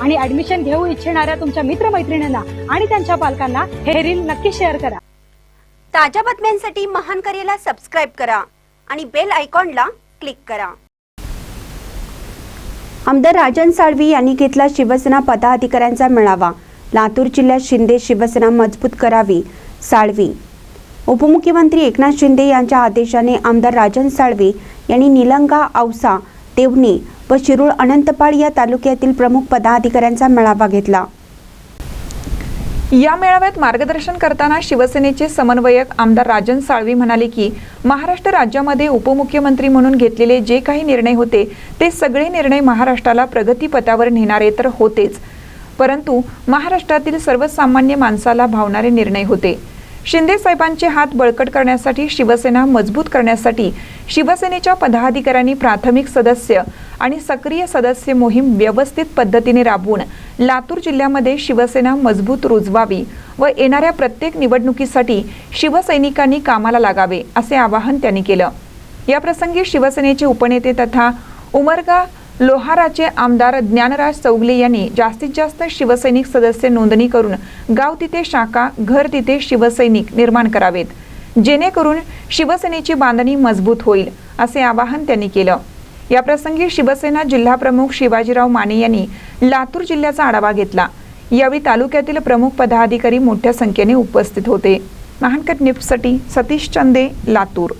आणि ऍडमिशन घेऊ इच्छिणाऱ्या तुमच्या मित्रमैत्रिणींना आणि त्यांच्या पालकांना हे रील नक्की शेअर करा. ताज्या बातम्यांसाठी महान करेला सबस्क्राईब करा आणि बेल आयकॉनला क्लिक करा. आमदार राजन साळवी यांनी घेतला शिवसेना पदाधिकाऱ्यांचा मेळावा. लातूर जिल्ह्यात शिंदे शिवसेना मजबूत करावी साळवी. उपमुख्यमंत्री एकनाथ शिंदे यांच्या आदेशाने आमदार राजन साळवी यांनी निलंगा औसा देवणी व शिरूळ अनंतपाळ या तालुक्यातील प्रमुख पदाधिकाऱ्यांचा मेळावा घेतला. या मेळाव्यात मार्गदर्शन करताना शिवसेनेचे समन्वयक आमदार राजन साळवी म्हणाले की महाराष्ट्र राज्यामध्ये उपमुख्यमंत्री म्हणून घेतलेले जे काही निर्णय होते ते सगळे निर्णय महाराष्ट्राला प्रगतीपथावर नेणारे तर होतेच. परंतु महाराष्ट्रातील सर्वसामान्य माणसाला भावणारे निर्णय होते. शिंदे साहेबांचे हात बळकट करण्यासाठी शिवसेना मजबूत करण्यासाठी शिवसेनेच्या पदाधिकाऱ्यांनी प्राथमिक सदस्य आणि सक्रिय सदस्य मोहीम व्यवस्थित पद्धतीने राबवून लातूर जिल्ह्यामध्ये शिवसेना मजबूत रुजवावी व येणाऱ्या प्रत्येक निवडणुकीसाठी शिवसैनिकांनी कामाला लागावे असे आवाहन त्यांनी केलं. याप्रसंगी शिवसेनेचे उपनेते तथा उमरगा लोहाराचे आमदार ज्ञानराज चौगले यांनी जास्तीत जास्त शिवसैनिक सदस्य नोंदणी करून गाव तिथे शाखा घर तिथे शिवसैनिक निर्माण करावेत. जेणेकरून शिवसेनेची बांधणी मजबूत होईल असे आवाहन त्यांनी केलं. याप्रसंगी शिवसेना जिल्हाप्रमुख शिवाजीराव माने यांनी लातूर जिल्ह्याचा आढावा घेतला. यावेळी तालुक्यातील प्रमुख पदाधिकारी मोठ्या संख्येने उपस्थित होते. महानकट न्यूजसाठी सतीश चंदे लातूर.